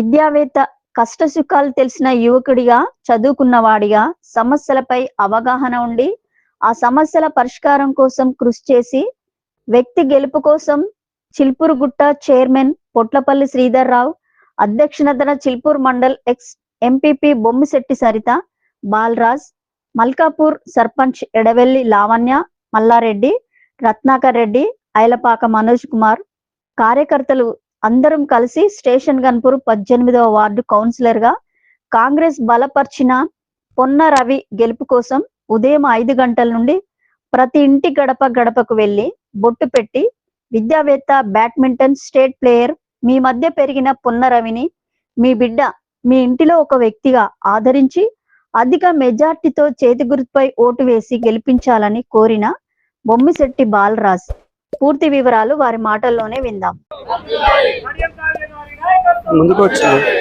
విద్యావేత్త కష్టసుఖాలు తెలిసిన యువకుడిగా చదువుకున్నవాడిగా సమస్యలపై అవగాహన ఉండి ఆ సమస్యల పరిష్కారం కోసం కృషి చేసి వ్యక్తి గెలుపు కోసం చిల్పూరుగుట్ట చైర్మన్ పొట్లపల్లి శ్రీధర్ రావు అధ్యక్షతన చిల్పూర్ మండల్ ఎక్స్ ఎంపీపీ బొమ్మిశెట్టి సరిత బాలరాజ్ మల్కాపూర్ సర్పంచ్ ఎడవెల్లి లావణ్య మల్లారెడ్డి రత్నాకర్ రెడ్డి ఐలపాక మనోజ్ కుమార్ కార్యకర్తలు అందరం కలిసి స్టేషన్ గన్పూర్ పద్దెనిమిదవ వార్డు కౌన్సిలర్గా కాంగ్రెస్ బలపర్చిన పొన్న రవి గెలుపు కోసం ఉదయం ఐదు గంటల నుండి ప్రతి ఇంటి గడప గడపకు వెళ్ళి బొట్టు పెట్టి విద్యావేత్త బ్యాడ్మింటన్ స్టేట్ ప్లేయర్ మీ మధ్య పెరిగిన పొన్న రవిని మీ బిడ్డ మీ ఇంటిలో ఒక వ్యక్తిగా ఆదరించి అధిక మెజార్టీతో చేతి గుర్తుపై ఓటు వేసి గెలిపించాలని కోరిన బొమ్మిశెట్టి బాలరాజ్. పూర్తి వివరాలు వారి మాటల్లోనే విందాం. ముందుకు వచ్చింది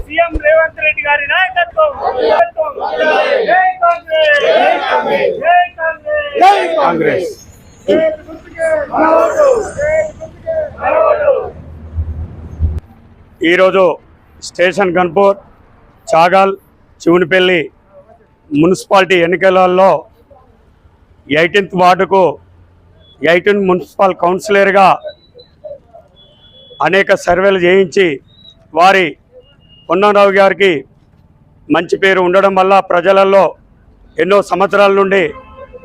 సీఎం రేవంత్ రెడ్డి గారి నాయకత్వం. జై కాంగ్రెస్. జై కాంగ్రెస్. జై కాంగ్రెస్. జై గుర్తుకే మన ఓటు. జై గుర్తుకే మన ఓటు. ఈరోజు స్టేషన్ గన్పూర్ చాగల్ చివునిపల్లి మున్సిపాలిటీ ఎన్నికలలో ఎయిటీన్త్ వార్డుకు ఎయిటీన్ మున్సిపల్ కౌన్సిలర్గా అనేక సర్వేలు చేయించి వారి పొన్నారావు గారికి మంచి పేరు ఉండడం వల్ల ప్రజలలో ఎన్నో సంవత్సరాల నుండి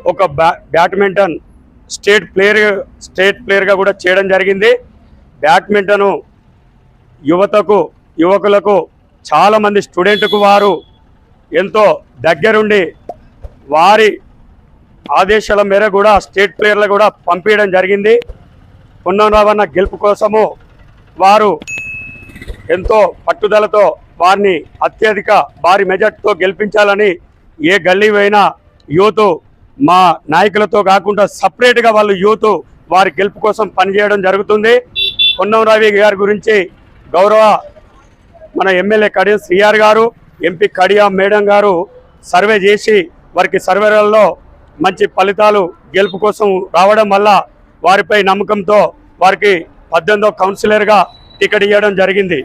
ఒక బ్యా బ్యాడ్మింటన్ స్టేట్ ప్లేయర్ స్టేట్ ప్లేయర్గా కూడా చేయడం జరిగింది. బ్యాడ్మింటను యువతకు యువకులకు చాలామంది స్టూడెంట్కు వారు ఎంతో దగ్గరుండి వారి ఆదేశాల మేర కూడా స్టేట్ ప్లేయర్లు కూడా పంపించడం జరిగింది. పొన్నంరావన్న గెలుపు కోసము వారు ఎంతో పట్టుదలతో వారిని అత్యధిక భారీ మెజార్టీతో గెలిపించాలని ఏ గల్లీ యూత్ మా నాయకులతో కాకుండా సపరేట్గా వాళ్ళు యూత్ వారి గెలుపు కోసం పనిచేయడం జరుగుతుంది. పొన్నం రవి గారి గురించి గౌరవ మన MLA Kadiyam Srihari garu MP Kadiya madam garu survey చేసి వారికి సర్వేలలో మంచి ఫలితాలు గెలుపు కోసం రావడం వల్ల వారిపై నమ్మకంతో వారికి పద్దెనిమిదో కౌన్సిలర్గా టికెట్ ఇవ్వడం జరిగింది.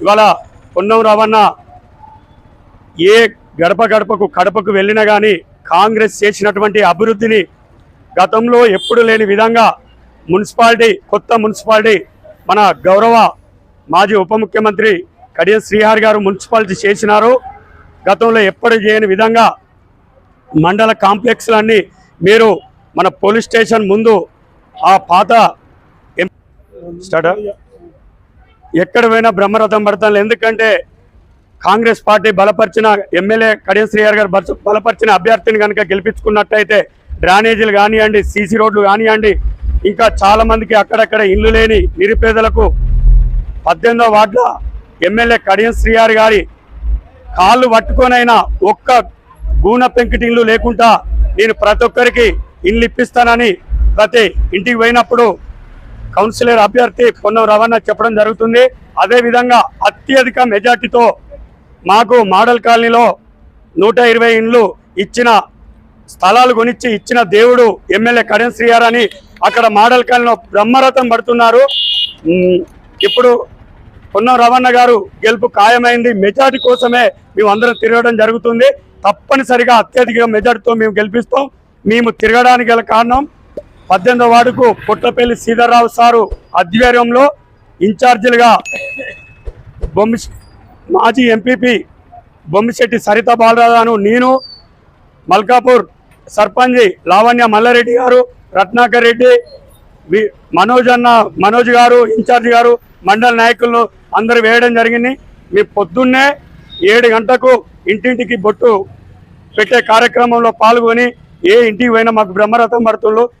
ఇవాళ పొన్నం రావన్న ఏ గడప గడపకు కడపకు వెళ్ళినా కానీ కాంగ్రెస్ చేసినటువంటి అభివృద్ధిని గతంలో ఎప్పుడు లేని విధంగా మున్సిపాలిటీ కొత్త మున్సిపాలిటీ మన గౌరవ మాజీ ఉప ముఖ్యమంత్రి కడియం శ్రీహారి గారు మున్సిపాలిటీ చేసినారు. గతంలో ఎప్పుడు చేయని విధంగా మండల కాంప్లెక్స్లన్నీ మీరు మన పోలీస్ స్టేషన్ ముందు ఆ పాత స్టార్ట్? ఎక్కడ పోయినా బ్రహ్మరథం పడతాను ఎందుకంటే కాంగ్రెస్ పార్టీ బలపరిచిన ఎమ్మెల్యే కడియం శ్రీహర్ గారు బలప- బలపరిచిన అభ్యర్థిని కనుక గెలిపించుకున్నట్టయితే డ్రైనేజీలు కానివ్వండి సీసీ రోడ్లు కానివ్వండి ఇంకా చాలా మందికి అక్కడక్కడ ఇల్లు లేని నిరుపేదలకు పద్దెనిమిదో వార్డుల ఎమ్మెల్యే కడియం శ్రీహారి గారి కాళ్ళు పట్టుకొనైనా ఒక్క గూన పెంకిటింగ్లు లేకుండా నేను ప్రతి ఒక్కరికి ఇల్లు ఇప్పిస్తానని ప్రతి ఇంటికి పోయినప్పుడు కౌన్సిలర్ అభ్యర్థి పొన్నం రవాణా చెప్పడం జరుగుతుంది. అదేవిధంగా అత్యధిక మెజార్టీతో మాకు మోడల్ కాలనీలో నూట ఇరవై ఇండ్లు ఇచ్చిన స్థలాలు కొనిచ్చి ఇచ్చిన దేవుడు ఎమ్మెల్యే కడియం శ్రీయార్ అక్కడ మోడల్ కాలనీలో బ్రహ్మరథం పడుతున్నారు. ఇప్పుడు పొన్నం రవణ గారు గెలుపు ఖాయమైంది. మెజార్టీ కోసమే మేము అందరం తిరగడం జరుగుతుంది. తప్పనిసరిగా అత్యధిక మెజార్టీతో మేము గెలిపిస్తాం. మేము తిరగడానికి గల కారణం పద్దెనిమిదో వార్డుకు పుట్టపల్లి సీతారావు సారు ఆధ్వర్యంలో ఇన్ఛార్జీలుగా బొమ్మి మాజీ ఎంపీపీ బొమ్మిశెట్టి సరిత బాలరాజాను నేను మల్కాపూర్ సర్పంచ్ లావణ్య మల్లారెడ్డి గారు రత్నాకర్ రెడ్డి వి- మనోజ్ అన్న మనోజ్ గారు ఇన్ఛార్జ్ గారు మండల నాయకులు అందరు వేయడం జరిగింది. మీ పొద్దున్నే ఏడు గంటకు ఇంటింటికి బొట్టు పెట్టే కార్యక్రమంలో పాల్గొని ఏ ఇంటికి పోయినా మాకు బ్రహ్మరథం పడుతుండ్రు.